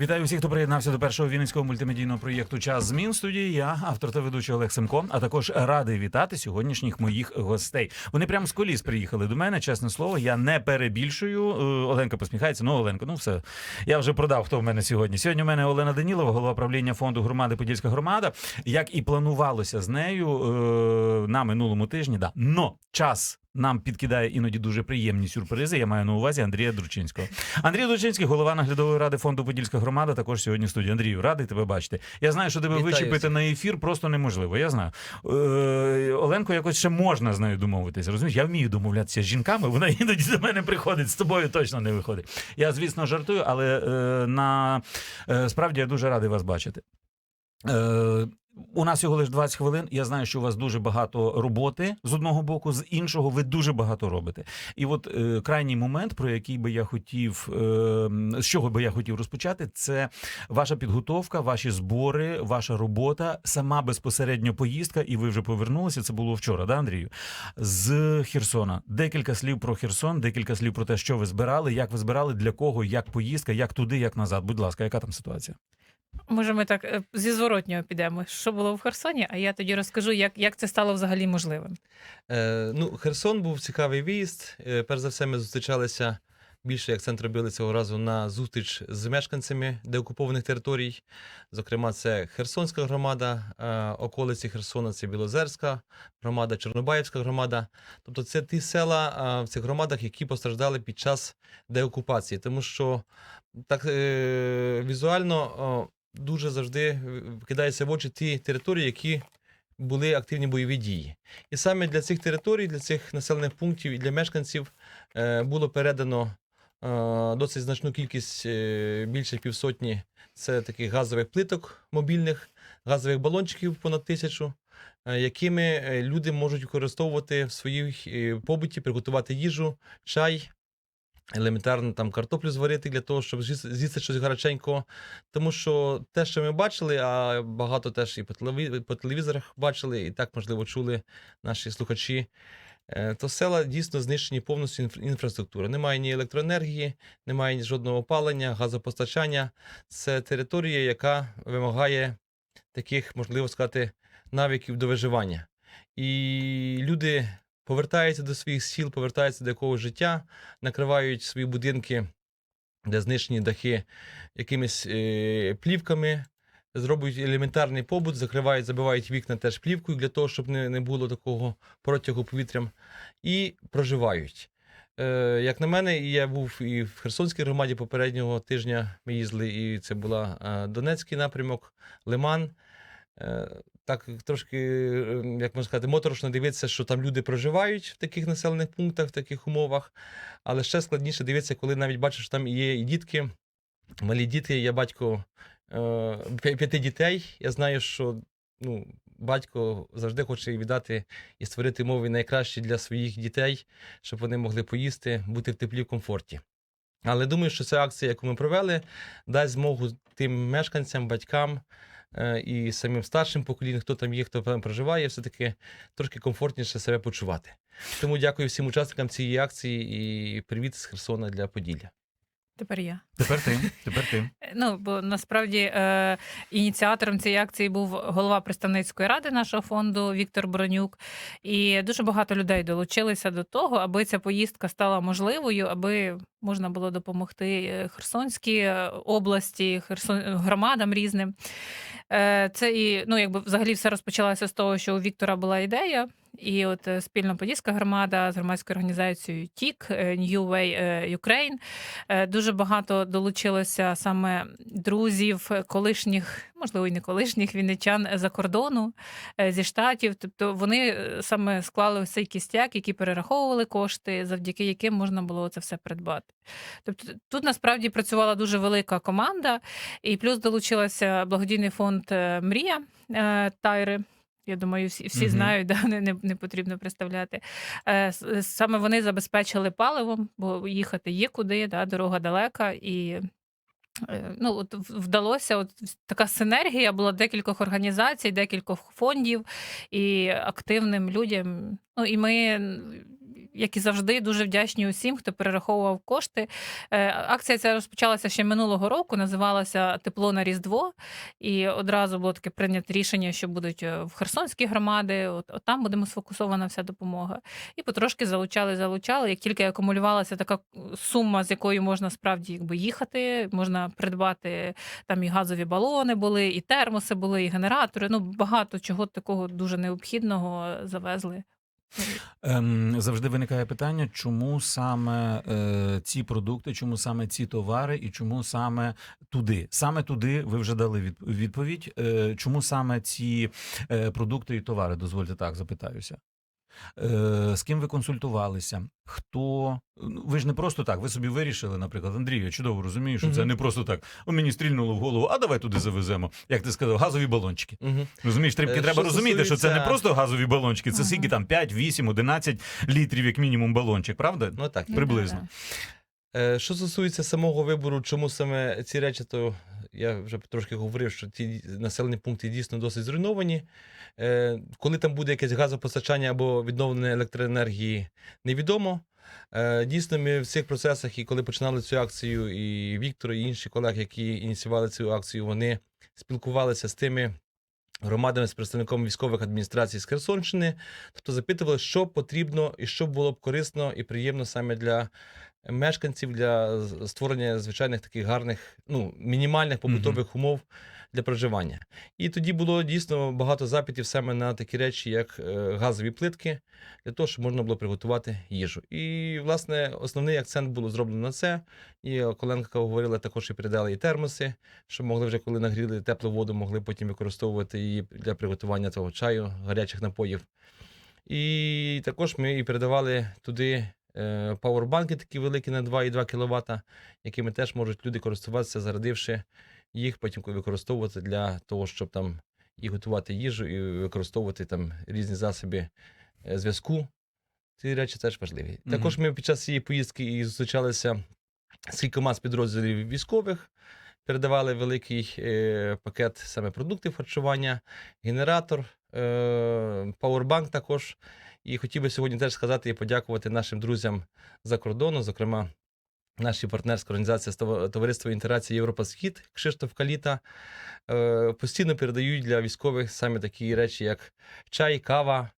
Вітаю всіх, хто приєднався до першого вінницького мультимедійного проєкту Час змін студії. Я автор та ведучий Олег Семко. А також радий вітати сьогоднішніх моїх гостей. Вони прямо з коліс приїхали до мене. Чесне слово, я не перебільшую. Е, Оленка посміхається. Ну, Оленко, ну все. Я вже продав, хто в мене сьогодні. Сьогодні у мене Олена Данілова, голова правління фонду громади Подільська громада. Як і планувалося з нею е, на минулому тижні. Да. Но час. Нам підкидає іноді дуже приємні сюрпризи. Я маю на увазі Андрія Дручинського. Андрій Дручинський, голова наглядової ради фонду Подільська громада, також сьогодні в студії. Андрію, радий тебе бачити. Я знаю, що тебе Вітаю вичепити на ефір просто неможливо. Я знаю. Е, Оленко якось ще можна з нею домовитися. Розумієш, я вмію домовлятися з жінками. Вона іноді до мене приходить. З тобою точно не виходить. Я, звісно, жартую, але е, на е, справді я дуже радий вас бачити. Е, у нас всього лише 20 хвилин. Я знаю, що у вас дуже багато роботи з одного боку, з іншого ви дуже багато робите. І от е, крайній момент, про який би я хотів, е, з чого би я хотів розпочати, це ваша підготовка, ваші збори, ваша робота, сама безпосередньо поїздка, і ви вже повернулися. Це було вчора, да, Андрію? З Херсона. Декілька слів про Херсон, декілька слів про те, що ви збирали, як ви збирали, для кого, як поїздка, як туди, як назад. Будь ласка, яка там ситуація? Може, ми так е, зі зворотнього підемо. Що було в Херсоні? А я тоді розкажу, як, як це стало взагалі можливим. Е, ну, Херсон був цікавий виїзд. Е, перш за все, ми зустрічалися більше, як центр робили цього разу на зустріч з мешканцями деокупованих територій. Зокрема, це Херсонська громада, е, околиці Херсона це Білозерська громада, Чорнобаївська громада. Тобто це ті села е, в цих громадах, які постраждали під час деокупації. Тому що так е, візуально о, дуже завжди кидаються в очі ті території, які були активні бойові дії. І саме для цих територій, для цих населених пунктів і для мешканців е, було передано е, досить значну кількість е, більше півсотні це таких газових плиток мобільних, газових балончиків понад тисячу. Якими люди можуть використовувати в своїй побуті, приготувати їжу, чай, елементарно там картоплю зварити для того, щоб з'їсти щось гаряченького. Тому що те, що ми бачили, а багато теж і по, телевізорах бачили, і так, можливо, чули наші слухачі, е, то села дійсно знищені повністю інфра- інфраструктура. Немає ні електроенергії, немає ні жодного опалення, газопостачання. Це територія, яка вимагає таких, можливо сказати, навиків до виживання. І люди повертаються до своїх сіл, повертаються до якогось життя, накривають свої будинки, де знищені дахи якимись е, плівками, зроблять елементарний побут, закривають, забивають вікна теж плівкою для того, щоб не, не було такого протягу повітрям, і проживають. Е, як на мене, я був і в Херсонській громаді попереднього тижня ми їздили, і це була е, Донецький напрямок, Лиман. Так трошки, е, як можна сказати, моторошно дивитися, що там люди проживають в таких населених пунктах, в таких умовах. Але ще складніше дивитися, коли навіть бачиш, що там є і дітки, малі діти. Я батько е, п'яти дітей. Я знаю, що ну, батько завжди хоче віддати і створити умови найкращі для своїх дітей, щоб вони могли поїсти, бути в теплі в комфорті. Але думаю, що ця акція, яку ми провели, дасть змогу тим мешканцям, батькам і самим старшим поколінням, хто там є, хто там проживає, все-таки трошки комфортніше себе почувати. Тому дякую всім учасникам цієї акції і привіт з Херсона для Поділля. Тепер я. Тепер ти, тепер ти. Е, Ну, бо насправді е, ініціатором цієї акції був голова представницької ради нашого фонду Віктор Бронюк. І дуже багато людей долучилися до того, аби ця поїздка стала можливою, аби можна було допомогти е, Херсонській е, області, Херсон громадам різним. Е, Це і ну, якби взагалі все розпочалося з того, що у Віктора була ідея. І от е, спільно подільська громада з громадською організацією ТІК е, New Way е, Ukraine Дуже багато долучилося саме друзів, колишніх, можливо, і не колишніх вінничан за кордону зі штатів. Тобто вони саме склали ось цей кістяк, які перераховували кошти, завдяки яким можна було це все придбати. Тобто тут насправді працювала дуже велика команда, і плюс долучилася благодійний фонд Мрія Тайри. Я думаю, всі, всі Мгм. знають, да, не, не, не потрібно представляти. Е, Саме вони забезпечили паливом, бо їхати є куди, да, дорога далека, і Е, Ну, от вдалося, от така синергія була декількох організацій, декількох фондів і активним людям. Ну і ми, як і завжди, дуже вдячні усім, хто перераховував кошти. Е, Акція ця розпочалася ще минулого року, називалася Тепло на Різдво. І одразу було таке прийнято рішення, що будуть е, в Херсонські громади, от, от там буде сфокусована вся допомога. І потрошки залучали, залучали. Як тільки акумулювалася така сума, з якою можна справді якби їхати, можна придбати там і газові балони були, і термоси були, і генератори. Ну багато чого такого дуже необхідного завезли. Ем, завжди виникає питання, чому саме е, ці продукти, чому саме ці товари, і чому саме туди? Саме туди ви вже дали від, відповідь. Е, чому саме ці е, продукти і товари? Дозвольте так, запитаюся. Е, з ким ви консультувалися? Хто Ну, ви ж не просто так? Ви собі вирішили, наприклад, Андрій, я чудово розумію, що це не просто так. О, мені стрільнуло в голову, а давай туди завеземо. Як ти сказав, газові балончики. Угу. Розумієш, Е, треба, розуміти, що це не просто газові балончики, це Ага. скільки там 5, 8, 11 літрів, як мінімум, балончик, правда? Ну так. Приблизно. Е, Що стосується самого вибору, чому саме ці речі, то я вже трошки говорив, що ті населені пункти дійсно досить зруйновані. Е, Коли там буде якесь газопостачання або відновлення електроенергії, невідомо. Е, Дійсно, ми в цих процесах, і коли починали цю акцію, і Віктор, і інші колеги, які ініціювали цю акцію, вони спілкувалися з тими громадами, з представником військових адміністрацій з Херсонщини, тобто запитували, що потрібно і що було б корисно і приємно саме для мешканців для створення звичайних таких гарних, ну, мінімальних побутових умов для проживання. І тоді було дійсно багато запитів саме на такі речі, як е, газові плитки, для того, щоб можна було приготувати їжу. І, власне, основний акцент було зроблено на це. І Коленка говорила також і передали і термоси, щоб могли вже, коли нагріли теплу воду, могли потім використовувати її для приготування того чаю, гарячих напоїв. І також ми і передавали туди пауербанки такі великі на 2,2 кВт, якими теж можуть люди користуватися, зарядивши їх, потім використовувати для того, щоб там і готувати їжу, і використовувати там різні засоби е, зв'язку. Ці речі теж важливі. Мгм. Також ми під час цієї поїздки і зустрічалися з кількома з підрозділів військових, передавали великий е, пакет саме продуктів харчування, генератор, е, пауербанк також. І хотів би сьогодні теж сказати і подякувати нашим друзям за кордону, зокрема, нашій партнерська організація «Стова- Товариство інтерації Європа Схід Кшиштоф Каліта е, постійно передають для військових саме такі речі, як чай, кава,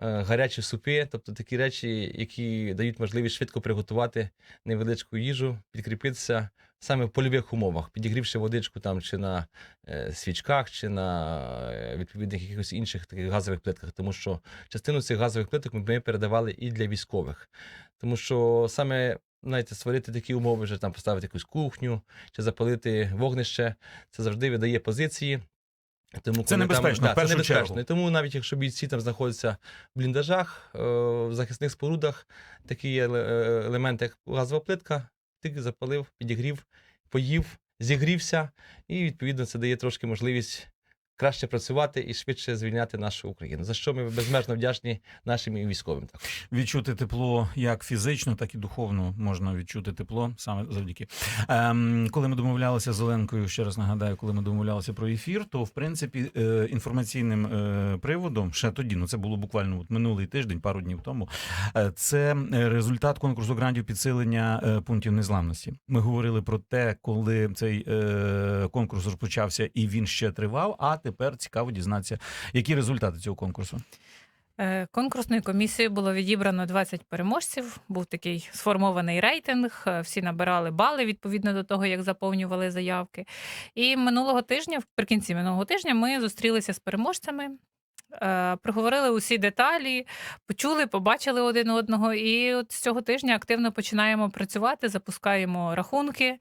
гарячі супи, тобто такі речі, які дають можливість швидко приготувати невеличку їжу, підкріпитися саме в польових умовах, підігрівши водичку там чи на е, свічках, чи на е, відповідних якихось інших таких газових плитках, тому що частину цих газових плиток ми- передавали і для військових. Тому що саме знаєте, створити такі умови, вже там поставити якусь кухню чи запалити вогнище, це завжди видає позиції. Тому, Це небезпечно, там, в першу це небезпечно. чергу. І тому навіть якщо бійці там знаходяться в бліндажах, е, в захисних спорудах, такі е, елементи, як газова плитка, ти запалив, підігрів, поїв, зігрівся, і відповідно це дає трошки можливість краще працювати і швидше звільняти нашу Україну. За що ми безмежно вдячні нашим військовим. Також. Відчути тепло як фізично, так і духовно можна відчути тепло саме завдяки. Ем, коли ми домовлялися з Оленкою, ще раз нагадаю, коли ми домовлялися про ефір, то в принципі е, інформаційним е, приводом ще тоді, ну це було буквально от минулий тиждень, пару днів тому. е, Це е, результат конкурсу грантів підсилення е, пунктів незламності. Ми говорили про те, коли цей е, конкурс розпочався і він ще тривав. А тепер цікаво дізнатися, які результати цього конкурсу. Е, Конкурсною комісією було відібрано 20 переможців. Був такий сформований рейтинг. е, Всі набирали бали відповідно до того, як заповнювали заявки. І минулого тижня, вприкінці минулого тижня, ми зустрілися з переможцями. Е, Проговорили усі деталі, почули, побачили один одного. І от з цього тижня активно починаємо працювати, запускаємо рахунки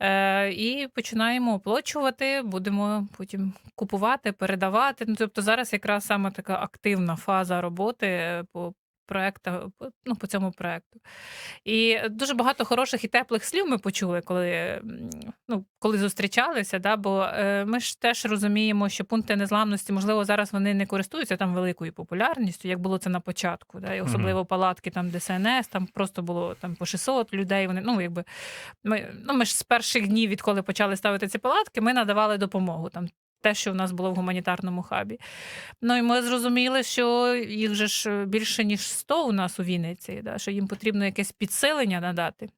е, і починаємо оплачувати. Будемо потім купувати, передавати. Ну тобто зараз якраз саме така активна фаза роботи е, по проекту, ну, по цьому проекту. І дуже багато хороших і теплих слів ми почули, коли, ну, коли зустрічалися. Да? Бо е, ми ж теж розуміємо, що пункти незламності, можливо, зараз вони не користуються там великою популярністю, як було це на початку. Да? І особливо палатки там ДСНС, там просто було там по 600 людей. Вони, ну, якби, ми, ну, ми ж з перших днів, відколи почали ставити ці палатки, ми надавали допомогу. Там, те, що в нас було в гуманітарному хабі. Ну і ми зрозуміли, що їх же ж більше ніж 100 у нас у Вінниці, да, що їм потрібно якесь підсилення надати.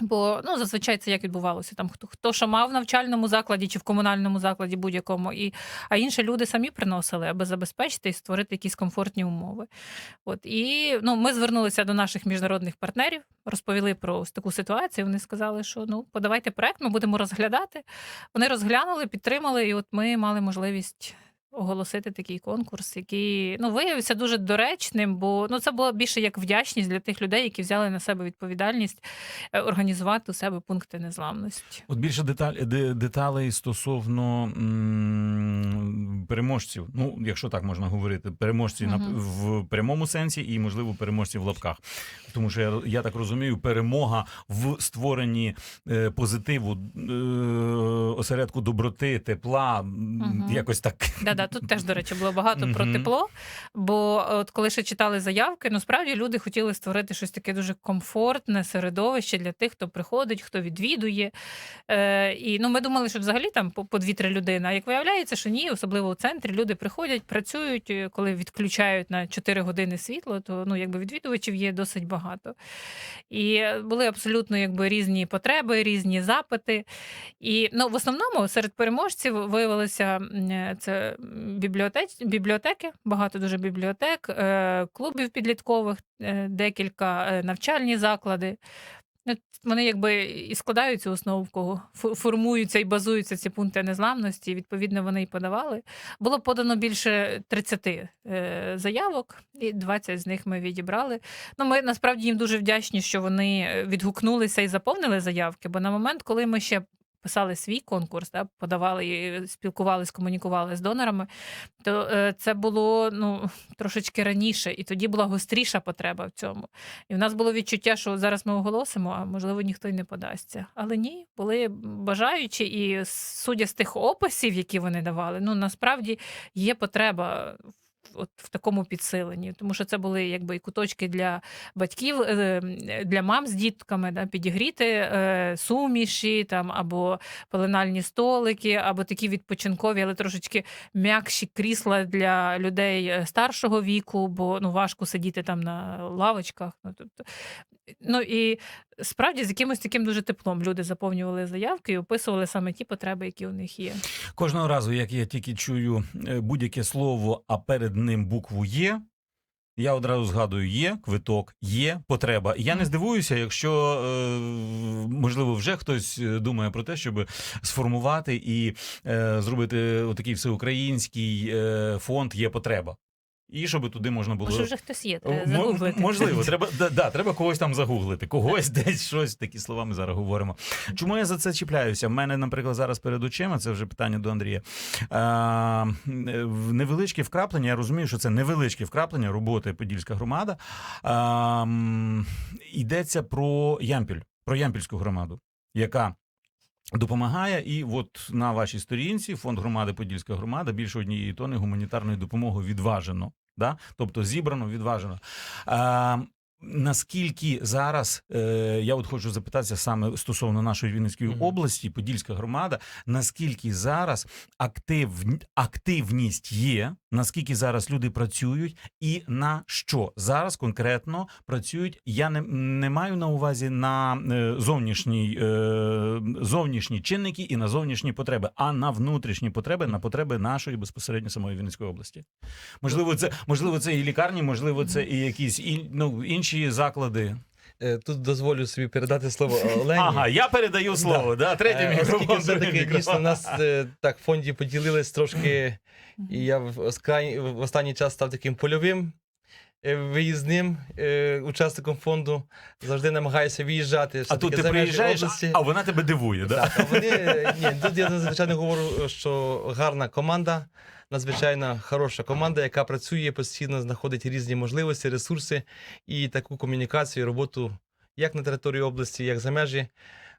Бо ну зазвичай це як відбувалося. Там хто хто що мав в навчальному закладі чи в комунальному закладі будь-якому, і а інші люди самі приносили, аби забезпечити і створити якісь комфортні умови. От і ну ми звернулися до наших міжнародних партнерів, розповіли про таку ситуацію. Вони сказали, що ну подавайте проект, ми будемо розглядати. Вони розглянули, підтримали, і от ми мали можливість. Оголосити такий конкурс, який ну виявився дуже доречним, бо ну це було більше як вдячність для тих людей, які взяли на себе відповідальність е, організувати у себе пункти незламності. От більше деталь, де- деталей стосовно м, переможців. Ну, якщо так можна говорити, переможці на Мгм. в прямому сенсі і, можливо, переможці в лапках. Тому що я, я так розумію, перемога в створенні е, позитиву, е, осередку доброти, тепла, м, Мгм. якось так. Да-да, тут теж, до речі, було багато про тепло. Бо от коли ще читали заявки, ну справді люди хотіли створити щось таке дуже комфортне середовище для тих, хто приходить, хто відвідує. Е, і ну, ми думали, що взагалі там по, 2-3 людини. А як виявляється, що ні, особливо у центрі люди приходять, працюють, е, коли відключають на 4 години світло, то ну, якби відвідувачів є досить багато. І були абсолютно якби різні потреби, різні запити. І ну, в основному серед переможців виявилися е, це бібліотеч, бібліотеки, багато дуже бібліотек, е, клубів підліткових, е, декілька е, навчальні заклади. Вони якби і складають цю основу, формуються і базуються ці пункти незламності. Відповідно, вони і подавали. Було подано більше 30 е, заявок, і 20 з них ми відібрали. Ну, ми насправді їм дуже вдячні, що вони відгукнулися і заповнили заявки. Бо на момент, коли ми ще писали свій конкурс, да, подавали і спілкувалися, комунікували з донорами, то е, це було ну трошечки раніше, і тоді була гостріша потреба в цьому. І в нас було відчуття, що зараз ми оголосимо, а можливо ніхто й не подасться. Але ні, були бажаючі, і судя з тих описів, які вони давали, ну насправді є потреба. От в такому підсиленні, тому що це були якби і куточки для батьків, е, для мам з дітками, да, підігріти е, суміші там або пеленальні столики, або такі відпочинкові, але трошечки м'якші крісла для людей е, старшого віку, бо ну важко сидіти там на лавочках. Ну, тобто, ну і справді з якимось таким дуже теплом люди заповнювали заявки і описували саме ті потреби, які у них є. Кожного разу, як я тільки чую е, будь-яке слово, а перед ним букву Є. Я одразу згадую, є квиток, є потреба. І Я не здивуюся, якщо е, можливо вже хтось е, думає про те, щоб сформувати і зробити такий всеукраїнський фонд є потреба. І щоб туди можна було Може, вже хтось є, треба загуглити. Можливо, треба да, да, треба когось там загуглити, когось десь щось такі слова ми зараз говоримо. Чому я за це чіпляюся? В мене, наприклад, зараз перед очима, це вже питання до Андрія. А, невеличке вкраплення. Я розумію, що це невеличке вкраплення роботи Подільська громада. А, йдеться про Ямпіль, про Ямпільську громаду, яка. Допомагає, і от на вашій сторінці фонд громади Подільська громада більше однієї тони гуманітарної допомоги відважено. Да? Тобто зібрано, відважено. А, наскільки зараз, е, я от хочу запитатися саме стосовно нашої Вінницької Мгм. області, Подільська громада, наскільки зараз актив, активність є, наскільки зараз люди працюють, і на що зараз конкретно працюють? Я не, не маю на увазі на е, зовнішній, е, зовнішні чинники і на зовнішні потреби, а на внутрішні потреби, на потреби нашої безпосередньо самої Вінницької області. Можливо, це можливо, це і лікарні, можливо, це і якісь і, ну, інші заклади. Е, Тут дозволю собі передати слово Олені. Ага, я передаю слово. Да. Третій Е, мікрофон. Оскільки все-таки дійсно нас е, так в фонді поділились трошки, і я в, оскрай- в останній час став таким польовим е, виїзним е, учасником фонду, завжди намагаюся виїжджати. А все-таки тут ти за межі приїжджаєш, області. а вона тебе дивує, да? Так, а вони е, ні, тут я звичайно говорю, що гарна команда, надзвичайно хороша команда, яка працює постійно, знаходить різні можливості, ресурси і таку комунікацію, роботу як на території області, як за межі.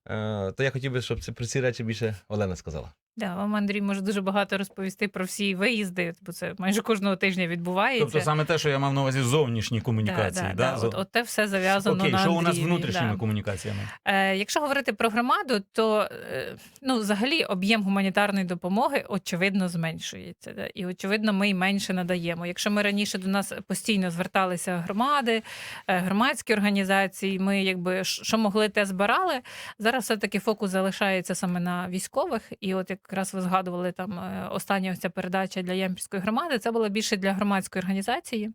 Е, То я хотів би, щоб це про ці речі більше Олена сказала. Да, вам Андрій може дуже багато розповісти про всі виїзди, бо це майже кожного тижня відбувається. Тобто саме те, що я мав на увазі зовнішні комунікації. да, Да, да, Зо- От, от те все зав'язано Окей, на що у нас внутрішніми да. комунікаціями? Е, якщо говорити про громаду, то е, ну, взагалі об'єм гуманітарної допомоги очевидно зменшується. Да? І очевидно, ми й менше надаємо. Якщо ми раніше до нас постійно зверталися громади, е, громадські організації, ми якби що могли, те збирали. Зараз все-таки фокус залишається саме на військових. І от якраз ви згадували там е, остання ось ця передача для Ямпільської громади. Це була більше для громадської організації,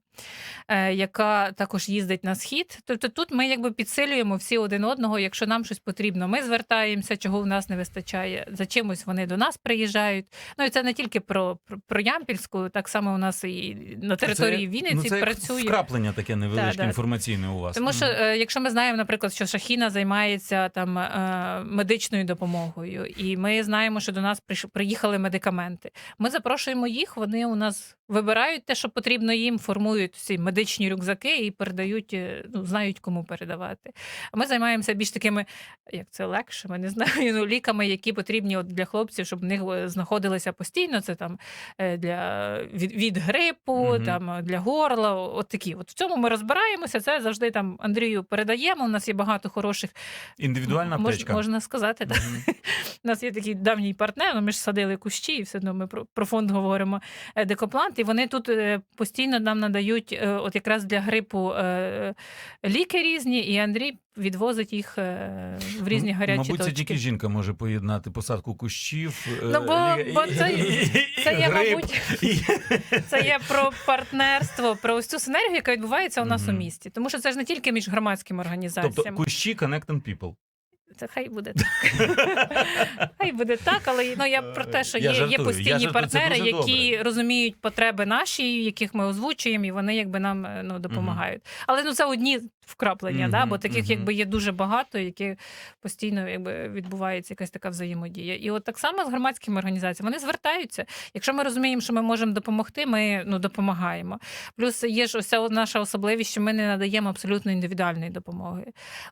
е, яка також їздить на схід. Тобто тут ми якби підсилюємо всі один одного. Якщо нам щось потрібно, ми звертаємося, чого в нас не вистачає. За чимось вони до нас приїжджають. Ну і це не тільки про, про, про Ямпільську, так само у нас і на території Це- Вінниці ну, це як працює. Вкраплення таке невеличке Да, да. інформаційне у вас. Тому що, е, якщо ми знаємо, наприклад, що Шахіна займається там медичною допомогою, і ми знаємо, що до нас приїхали медикаменти. Ми запрошуємо їх, вони у нас вибирають те, що потрібно їм, формують ці медичні рюкзаки і передають, е, ну знають, кому передавати. А ми займаємося більш такими, як це легшими, не знаю, ну, ліками, які потрібні от для хлопців, щоб в них е, знаходилися постійно. Це там е, для від, від грипу, Мгм. там для горла. От такі. От в цьому ми розбираємося. Це завжди там Андрію передаємо. У нас є багато хороших Індивідуальна мож- можна сказати. Так. У нас є такий давній партнер. Ну, Ми ж садили кущі, і все одно ми про, про фонд говоримо. е, Декоплант, і вони тут е, постійно нам надають, е, от якраз для грипу ліки різні, і Андрій відвозить їх в різні гарячі Мабуть, це точки. тільки жінка може поєднати посадку кущів. Ну, бо- бо це- це є, мабуть, Це є про партнерство, про ось цю синергію, яка відбувається у нас Мгм. у місті. Тому що це ж не тільки між громадськими організаціями. Тобто кущі connecting people. Це хай буде так. Хай буде так, але ну я про те, що Я є, жартую, є постійні жартую, партнери, які добре. розуміють потреби наші, яких ми озвучуємо, і вони якби нам е, ну, допомагають. Але ну це одні вкраплення, да? Бо таких мгм. якби є дуже багато, які постійно якби відбувається якась така взаємодія. І от так само з громадськими організаціями вони звертаються. Якщо ми розуміємо, що ми можемо допомогти, ми ну допомагаємо. Плюс є ж ось наша особливість, що ми не надаємо абсолютно індивідуальної допомоги.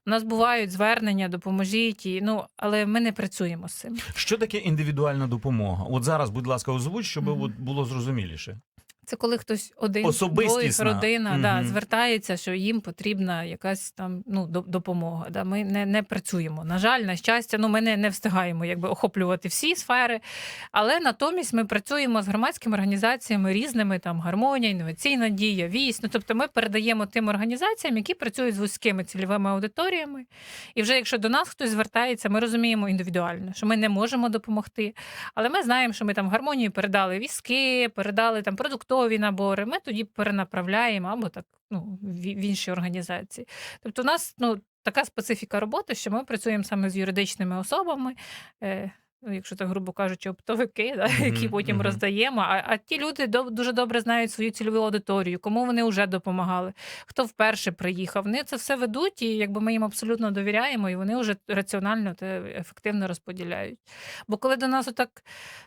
У нас бувають звернення, допоможіть, і, ну але ми не працюємо з цим. Що таке індивідуальна допомога? От зараз, будь ласка, озвуч, щоб Мгм. от було зрозуміліше. Це коли хтось один двоїх, родина да, звертається, що їм потрібна якась там ну до- допомога. Да. Ми не, не працюємо. На жаль, на щастя, ну ми не, не встигаємо якби охоплювати всі сфери. Але натомість ми працюємо з громадськими організаціями різними, там гармонія, інноваційна дія, вісь. Ну тобто, ми передаємо тим організаціям, які працюють з вузькими цільовими аудиторіями. І вже якщо до нас хтось звертається, ми розуміємо індивідуально, що ми не можемо допомогти. Але ми знаємо, що ми там в гармонії передали візки, передали там продуктові набори. Ми тоді перенаправляємо або так ну, в інші організації. Тобто, у нас ну, така специфіка роботи, що ми працюємо саме з юридичними особами. Ну, якщо так грубо кажучи, оптовики, да, Мгм, які потім мгм. роздаємо. А, а ті люди дов- дуже добре знають свою цільову аудиторію, кому вони вже допомагали, хто вперше приїхав. Вони це все ведуть, і якби ми їм абсолютно довіряємо, і вони вже раціонально та ефективно розподіляють. Бо коли до нас отак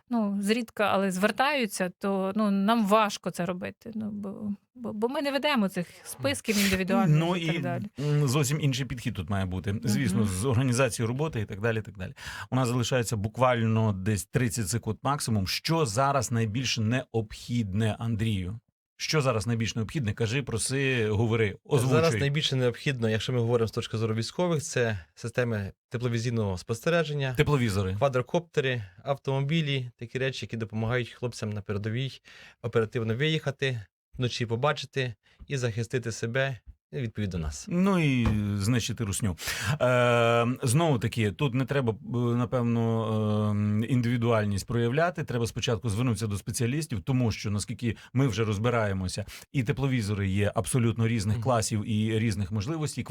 ну, зрідка, але звертаються, то ну, нам важко це робити. Ну, бо, бо, бо ми не ведемо цих списків індивідуальних Ну і так і далі. зовсім інший підхід тут має бути. Звісно, Мгм. з організацією роботи і так далі. Так далі. У нас залишається буквально десь 30 секунд максимум. Що зараз найбільш необхідне, Андрію? Що зараз найбільш необхідне? Кажи, проси, говори, озвучуй. Зараз найбільше необхідно, якщо ми говоримо з точки зору військових, це системи тепловізійного спостереження, Тепловізори. квадрокоптери, автомобілі, такі речі, які допомагають хлопцям на передовій оперативно виїхати, вночі побачити і захистити себе відповідно нас. Ну і знищити русню. Е, знову таки, тут не треба, е, напевно, е, індивідуальність проявляти. Треба спочатку звернутися до спеціалістів, тому що наскільки ми вже розбираємося, і тепловізори є абсолютно різних класів і різних можливостей.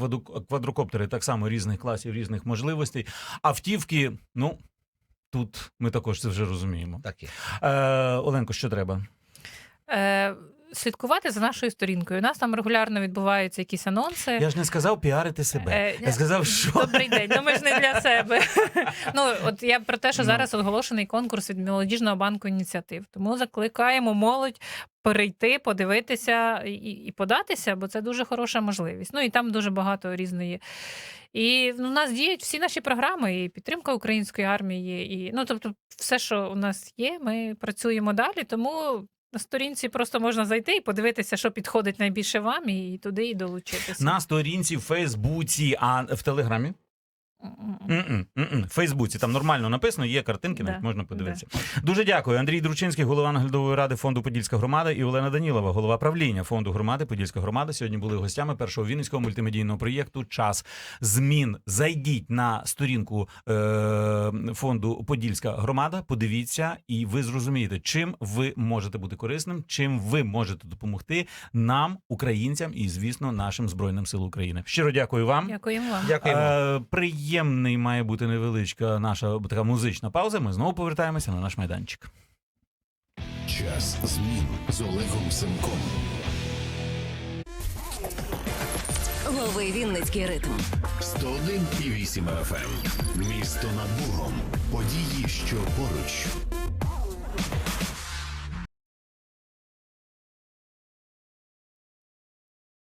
Квадрокоптери так само різних класів, різних можливостей. Автівки, ну тут ми також це вже розуміємо. Так є. Е, Оленко, що треба? Е, слідкувати за нашою сторінкою. У нас там регулярно відбуваються якісь анонси. Я ж не сказав піарити себе. Е, Я сказав, що Добрий день. Ну ми ж не для себе. ну от я про те, що Ну. зараз оголошений конкурс від молодіжного банку ініціатив. Тому закликаємо молодь перейти, подивитися і, і податися, бо це дуже хороша можливість. Ну і там дуже багато різної. І ну, у нас діють всі наші програми, і підтримка української армії, і ну тобто, все, що у нас є, ми працюємо далі. Тому на сторінці просто можна зайти і подивитися, що підходить найбільше вам, і туди і долучитися. на сторінці в Фейсбуці, а в Телеграмі. В Фейсбуці там нормально написано, є картинки, Да. навіть можна подивитися. Дуже дякую. Андрій Дручинський, голова наглядової ради фонду Подільська громада, і Олена Данілова, голова правління фонду громади Подільська громада. Сьогодні були гостями першого вінницького мультимедійного проєкту Час змін. Зайдіть на сторінку е- фонду Подільська громада. Подивіться, і ви зрозумієте, чим ви можете бути корисним, чим ви можете допомогти нам, українцям, і звісно, нашим збройним сил України. Щиро дякую вам. Дякуємо вам. Дякуємо. Е, приємний має бути невеличка наша така музична пауза. Ми знову повертаємося на наш майданчик. Час змін з Олегом Семком. Лови Вінницький ритм. 101,8 FM. Місто над Богом. Події, що поруч.